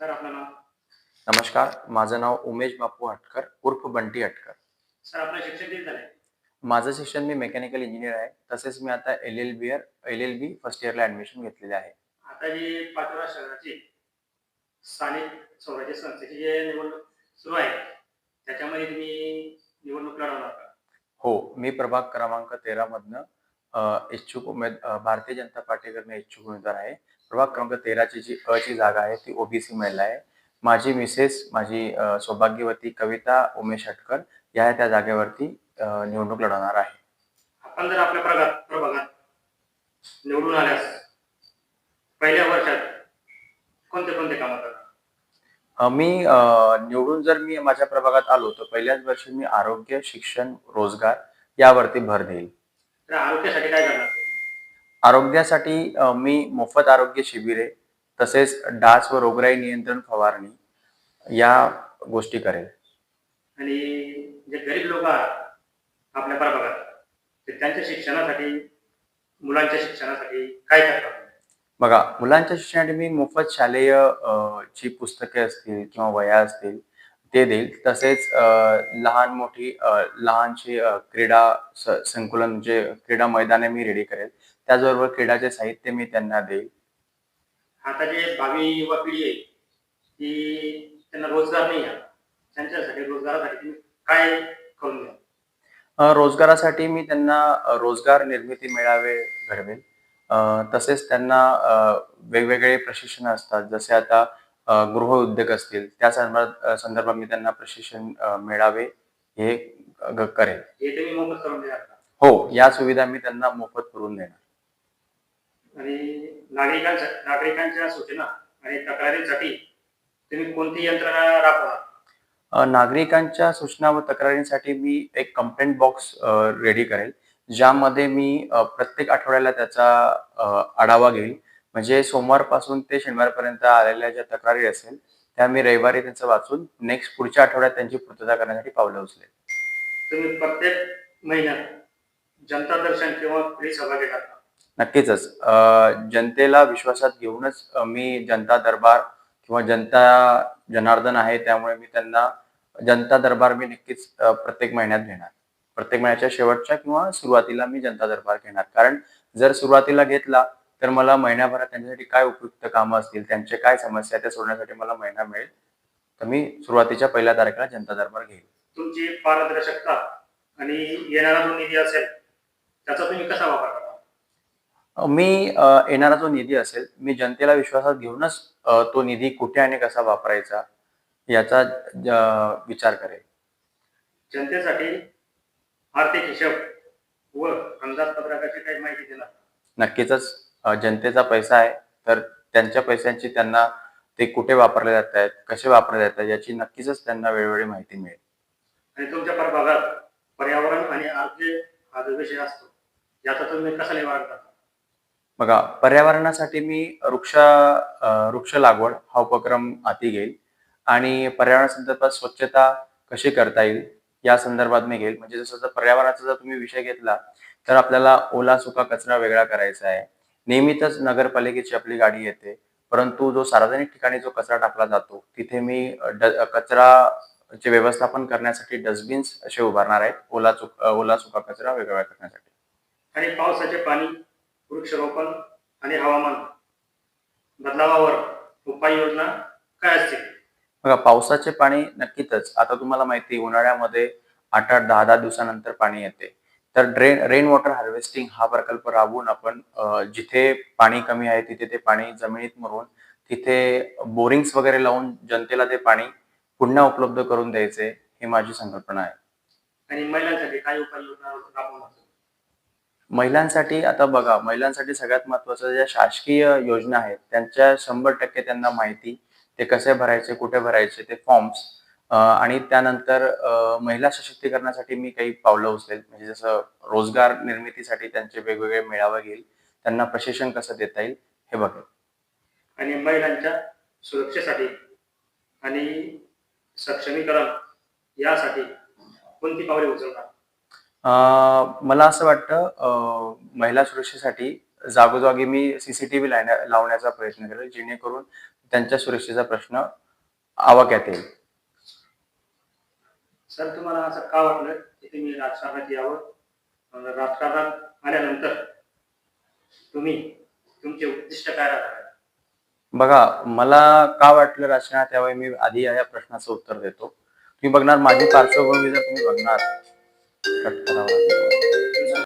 Sir आपलं नाव? नमस्कार माझं नाव उमेश बापू हटकर उर्फ बंटी हटकर. सर आपलं शिक्षण किती झालंय? माझं शिक्षण मी मेकॅनिकल इंजिनियर आहे. तसेच मी आता L L B L L B first इयरला ॲडमिशन घेतलेले आहे. आता जी पाचोरा शहराची स्थानिक स्वराज्य संस्थेची जे निवडणूक सुरू आहे त्याच्यामध्ये तुम्ही निवडणूक लढवणार का? हो मी प्रभाग क्रमांक तेरामधनं अ, इच्छुक उमेद भारतीय जनता पार्टीकडनं इच्छुक उमेदवार आहे. प्रभाग क्रमांक तेराची जी अ ची जागा आहे ती ओबीसी महिला आहे. माझी मिसेस माझी सौभाग्यवती कविता उमेश हटकर या त्या जागेवरती निवडणूक लढवणार आहे. आपण जर आपल्या प्रभागात प्रभागात निवडून आल्यास पहिल्या वर्षात कोणते कोणते कामं करणार? मी निवडून जर मी माझ्या प्रभागात आलो तर पहिल्याच वर्षी मी आरोग्य शिक्षण रोजगार यावरती भर देईल. आरोग्यासाठी काय करणार? आरोग्यासाठी मी मोफत आरोग्य शिबिरे तसेच डास व रोगराई नियंत्रण फवारणी या गोष्टी करेल. आणि जे गरीब लोक आपल्या प्रभागात ते त्यांच्या शिक्षणासाठी मुलांच्या शिक्षणासाठी काय करतात? बघा मुलांच्या शिक्षणासाठी मी मोफत शालेय जी पुस्तके असतील किंवा वह्या असतील ते देईल. तसेच लहान मोठी लहानशी क्रीडा संकुलन म्हणजे क्रीडा मैदाने मी रेडी करेल. त्याचबरोबर क्रीडाचे साहित्य मी त्यांना देईल. आता जे भावी युवा पिढी आहे ती त्यांना रोजगार नाही आहे. त्यांच्यासाठी रोजगारासाठी काय करून द्या रोजगारासाठी मी त्यांना रोजगार निर्मिती मेळावे घडवेल. तसेच त्यांना वेगवेगळे प्रशिक्षण असतात. जसे आता अ, गृहउद्योग असतील त्या संदर्भात संदर्भात मी त्यांना प्रशिक्षण मेळावे हे करेल. हे हो या सुविधा मी त्यांना मोफत करून देणार. आणि नागरिकांच्या नागरिकांच्या सूचना आणि तक्रारींसाठी तुम्ही कोणती यंत्रणा राबवणार अ, नागरिकांच्या सूचना व तक्रारींसाठी मी एक कंप्लेंट बॉक्स रेडी करेल ज्यामध्ये मी अ, प्रत्येक आठवड्याला त्याचा अ, आढावा घेईल. म्हणजे सोमवारपासून ते शनिवारपर्यंत आलेल्या ज्या तक्रारी असेल त्या मी रविवारी त्यांचं वाचून नेक्स्ट पुढच्या आठवड्यात त्यांची पूर्तता करण्यासाठी पावलं उचलेल. तुम्ही प्रत्येक महिन्यात जनता दर्शन किंवा फ्री सभा? नक्कीचच जनतेला विश्वासात घेऊनच मी जनता दरबार किंवा जनता जनार्दन आहे त्यामुळे मी त्यांना जनता दरबार मी नक्कीच प्रत्येक महिन्यात घेणार. प्रत्येक महिन्याच्या शेवटच्या किंवा सुरुवातीला मी जनता दरबार घेणार. कारण जर सुरुवातीला घेतला तर मला महिन्याभरात त्यांच्यासाठी काय उपयुक्त कामं असतील त्यांचे काय समस्या त्या सोडण्यासाठी मला महिना मिळेल तर मी सुरुवातीच्या पहिल्या तारखेला जनता दरबार घेईल. तुमची पारदर्शकता आणि येणारा जो निधी असेल त्याचा तुम्ही कसा वापर मी येणारा जो निधी असेल मी जनतेला विश्वासात घेऊनच तो निधी कुठे आणि कसा वापरायचा याचा विचार करेल जनतेसाठी आर्थिक हिशोब व अंदाजपत्रकाची काही माहिती देणार नक्कीच जनतेचा पैसा आहे तर त्यांच्या पैशांची त्यांना ते कुठे वापरले जात आहेत कसे वापरले जात आहेत याची नक्कीच त्यांना वेळोवेळी माहिती मिळेल. आणि तुमच्या प्रभागात पर्यावरण आणि आरोग्य हा जो विषय असतो. याचा तुम्ही कसा निवारण करता? बघा पर्यावरणासाठी मी वृक्ष अ, वृक्ष लागवड हा उपक्रम हाती घेईल आणि पर्यावरण संदर्भात स्वच्छता कशी करता येईल या संदर्भात मी घेईल. म्हणजे जसं जर पर्यावरणाचा जर तुम्ही विषय घेतला तर आपल्याला ओला सुका कचरा वेगळा करायचा आहे. नेहमीतच नगरपालिकेची आपली गाडी येते परंतु जो सार्वजनिक ठिकाणी जो कचरा टाकला जातो तिथे मी अ, ड कचराचे व्यवस्थापन करण्यासाठी डस्टबिन्स असे उभारणार आहेत ओला चुक अ, ओला सुका कचरा वेगळा करण्यासाठी. आणि पावसाचे पाणी? वृक्षारोपण आणि हवामान बदलावावर उपाययोजना काय असतील? बघा पावसाचे पाणी नक्कीच आता तुम्हाला माहिती आहे, उन्हाळ्यामध्ये आठ आठ दहा दहा दिवसानंतर पाणी येते. तर ड्रेन रेन वॉटर हार्वेस्टिंग हा प्रकल्प राबवून आपण जिथे पाणी कमी आहे तिथे ते पाणी जमिनीत मुरून तिथे बोरिंग्स वगैरे लावून जनतेला ते पाणी पुन्हा उपलब्ध करून द्यायचे ही माझी संकल्पना आहे. आणि महिलांसाठी काय उपाययोजना राबवणार? महिलांसाठी आता बघा महिलांसाठी सगळ्यात महत्वाचं ज्या शासकीय योजना आहेत त्यांच्या शंभर टक्के त्यांना माहिती ते कसे भरायचे कुठे भरायचे ते फॉर्म्स आणि त्यानंतर महिला सशक्तीकरणासाठी मी काही पावलं उचलेल. म्हणजे जसं रोजगार निर्मितीसाठी त्यांचे वेगवेगळे मेळावे घेईल त्यांना प्रशिक्षण कसं देता येईल हे बघेल. आणि महिलांच्या सुरक्षेसाठी आणि सक्षमीकरण यासाठी कोणती पावले उचलतात मला असं वाटतं महिला सुरक्षेसाठी जागोजागी मी सीसीटीव्ही लावण्याचा प्रयत्न करेल जेणेकरून त्यांच्या सुरक्षेचा प्रश्न आवाक्यात येईल. सर तुम्हाला असं का वाटलं की तुम्ही राजकारणात यावं? राजकारणात आल्यानंतर तुम्ही तुमचे उद्दिष्ट काय राहणार? बघा मला का वाटलं राजकारणात यावे मी आधी या प्रश्नाचं उत्तर देतो. तुम्ही बघणार माझी पार्श्वभूमी जर तुम्ही बघणार कट करावा लागेल.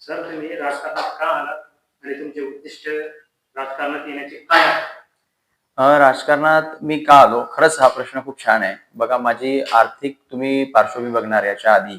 सर तुम्ही राजकारणात का आलात? आणि तुमचे उद्दिष्ट राजकारणात येण्याचे काय राजकारणात मी का आलो? खरंच हा प्रश्न खूप छान आहे. बघा माझी आर्थिक तुम्ही पार्श्वभूमी बघणार याच्या आधी.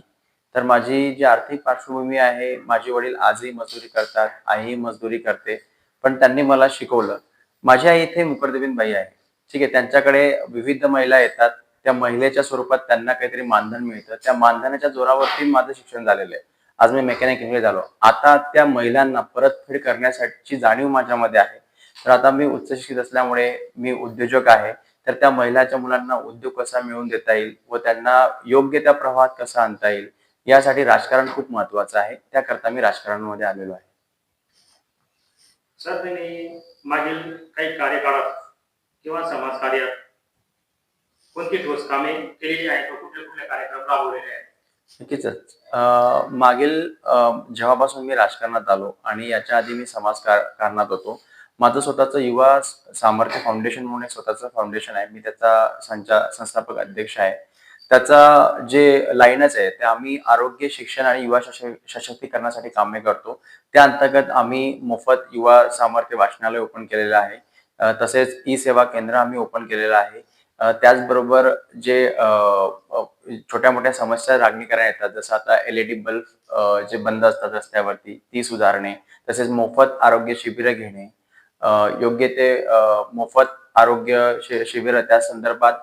तर माझी जी आर्थिक पार्श्वभूमी आहे माझे वडील आजही मजुरी करतात आईही मजदुरी करते पण त्यांनी मला शिकवलं. माझी आई इथे मुकरदेवीन बाई आहे. ठीक आहे त्यांच्याकडे विविध महिला येतात. त्या महिलेच्या स्वरूपात त्यांना काहीतरी मानधन मिळतं. त्या मानधनाच्या जोरावरती माझं शिक्षण झालेलं आहे. आज मी मेकॅनिक इंजिनियर झालो. आता त्या महिलांना परतफेड करण्यासाठीची जाणीव माझ्यामध्ये आहे. तर आता मी उच्च शिक्षित असल्यामुळे मी उद्योजक आहे. तर त्या महिलाच्या मुलांना उद्योग कसा मिळवून देता येईल व त्यांना योग्य त्या प्रवाहात कसा आणता येईल यासाठी राजकारण खूप महत्वाचं आहे. त्याकरता मी राजकारणामध्ये आलेलो आहे. सर तुम्ही मागील काही कार्यकाळात किंवा समाज कार्यात कोणती ठोस कामे केलेली आहेत व कुठले कुठले कार्यक्रम राबवलेले आहेत? नक्कीच. मागील जेव्हापासून मी राजकारणात आलो आणि याच्या आधी मी समाज कार- कारणात होतो माझं स्वतःचं युवा सामर्थ्य फाउंडेशन म्हणून स्वतःचं फाउंडेशन आहे. मी त्याचा संचा संस्थापक अध्यक्ष आहे. त्याचा जे लाईनच आहे ते आम्ही आरोग्य शिक्षण आणि युवा सशक्तीकरणासाठी कामे करतो. त्या अंतर्गत आम्ही मोफत युवा सामर्थ्य वाचनालय ओपन केलेलं आहे. तसेच ई सेवा केंद्र आम्ही ओपन केलेलं आहे. त्याचबरोबर जे छोट्या मोठ्या समस्या करायला येतात जसं आता एलईडी बल्ब जे बंद असतात रस्त्यावरती ती सुधारणे तसेच मोफत आरोग्य शिबिरं घेणे योग्य ते मोफत आरोग्य शिबिरं त्या संदर्भात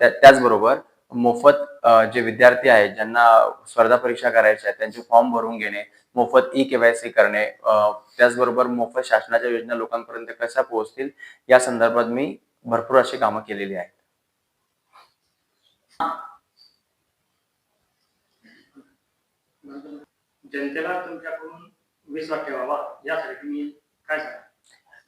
त्याचबरोबर मोफत जे विद्यार्थी आहेत ज्यांना स्पर्धा परीक्षा करायच्या आहेत त्यांचे फॉर्म भरून घेणे मोफत ई केवायसी करणे त्याचबरोबर मोफत शासनाच्या योजना लोकांपर्यंत कशा पोहोचतील या संदर्भात मी भरपूर अशी कामं केलेली आहेत. जनतेला तुमच्याकडून विश्वास ठेवावा यासाठी तुम्ही काय सांगा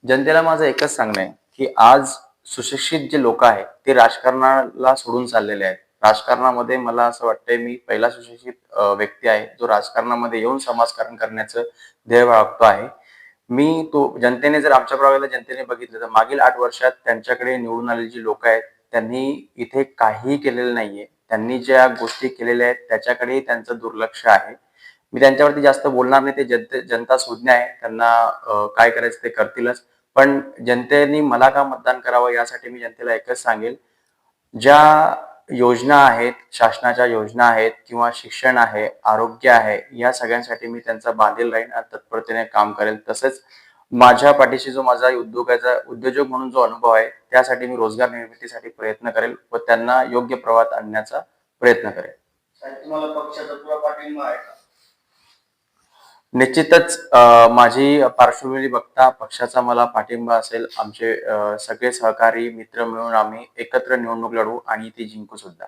जनतेला माझं एकच सांगणं आहे की आज सुशिक्षित जे लोक आहेत ते राजकारणाला सोडून चाललेले आहेत. राजकारणामध्ये मला असं वाटतंय मी पहिला सुशिक्षित व्यक्ती आहे जो राजकारणामध्ये येऊन समाजकारण करण्याचं ध्येय बाळगतो आहे. मी तो जनतेने जर आमच्या प्रभागाला जनतेने बघितलं तर मागील आठ वर्षात त्यांच्याकडे निवडून आलेली जी लोक आहेत त्यांनी इथे काहीही केलेलं नाहीये. त्यांनी ज्या गोष्टी केलेल्या आहेत त्याच्याकडेही त्यांचं दुर्लक्ष आहे. मी त्यांच्यावरती जास्त बोलणार नाही ते जनते जनता सुज्ञ आहे त्यांना काय करायचं ते करतीलच. पण जनतेने मला का मतदान करावं यासाठी मी जनतेला एकच सांगेल. ज्या योजना आहेत शासनाच्या योजना आहेत किंवा शिक्षण आहे आरोग्य आहे या सगळ्यांसाठी मी त्यांचा बांधील राहीन तत्परतेने काम करेल. तसेच माझ्या पाठीशी जो माझा उद्योगाचा उद्योजक म्हणून जो अनुभव आहे त्यासाठी मी रोजगार निर्मितीसाठी प्रयत्न करेल व त्यांना योग्य प्रवाहात आणण्याचा प्रयत्न करेल. साहेब तुम्हाला पक्षाचा पुरा पाठिंबा आहे का? निश्चितच माझी पार्श्वभूमी बघता पक्षाचा मला पाठिंबा असेल. आमचे सगळे सहकारी मित्र मिळून आम्ही एकत्र निवडणूक लढवू आणि ती जिंकू सुद्धा.